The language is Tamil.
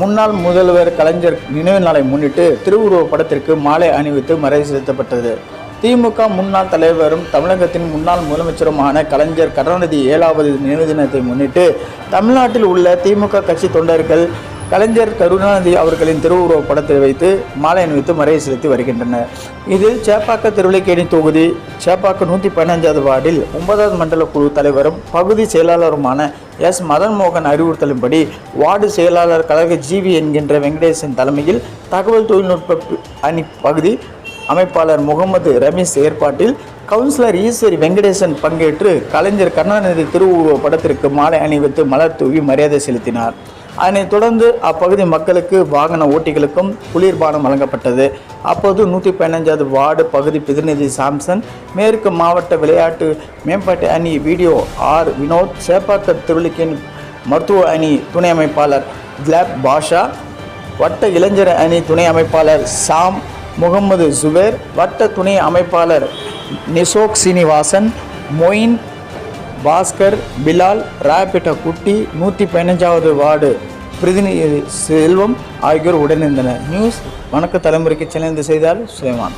முன்னாள் முதல்வர் கலைஞர் நினைவு நாளை முன்னிட்டு திருவுருவப் படத்திற்கு மாலை அணிவித்து மரியாதை செலுத்தப்பட்டது. திமுக முன்னாள் தலைவரும் தமிழகத்தின் முன்னாள் முதலமைச்சருமான கலைஞர் கருணாநிதி ஏழாவது நினைவு தினத்தை முன்னிட்டு தமிழ்நாட்டில் உள்ள திமுக கட்சி தொண்டர்கள் கலைஞர் கருணாநிதி அவர்களின் திருவுருவப் படத்தை வைத்து மாலை அணிவித்து மரியாதை செலுத்தி வருகின்றனர். இதில் சேப்பாக்க திருவிளைக்கேணி தொகுதி சேப்பாக்க நூற்றி பதினஞ்சாவது வார்டில் ஒன்பதாவது மண்டல குழு தலைவரும் பகுதி செயலாளருமான எஸ். மதன் மோகன் அறிவுறுத்தலின்படி வார்டு செயலாளர் கழக ஜிவி என்கின்ற வெங்கடேசன் தலைமையில் தகவல் தொழில்நுட்ப அணி பகுதி அமைப்பாளர் முகமது ரமேஷ் ஏற்பாட்டில் கவுன்சிலர் ஈஸ்வரி வெங்கடேசன் பங்கேற்று கலைஞர் கருணாநிதி திருவுருவ படத்திற்கு மாலை அணிவித்து மலர் தூவி மரியாதை செலுத்தினார். அதனைத் தொடர்ந்து அப்பகுதி மக்களுக்கு வாகன ஓட்டிகளுக்கும் குளிர்பானம் வழங்கப்பட்டது. அப்போது நூற்றி பதினஞ்சாவது வார்டு பகுதி பிரதிநிதி சாம்சன் மேற்கு மாவட்ட விளையாட்டு மேம்பாட்டு அணி வீடியோ ஆர் வினோத் சேப்பாக்க திருவிழிக்கின் மருத்துவ அணி துணை அமைப்பாளர் கிளாப் பாஷா வட்ட இளைஞர் அணி துணை அமைப்பாளர் சாம் முகமது ஜுபேர் வட்ட துணை அமைப்பாளர் நிசோக் சீனிவாசன் மொயின் பாஸ்கர் பிலால் ராயப்பேட்டை குட்டி நூற்றி பதினஞ்சாவது வார்டு பிரதிநிதி செல்வம் ஆகியோர் உடனிருந்தனர். நியூஸ் வணக்க தலைமுறைக்கு சென்னை செய்தார் சுயமான்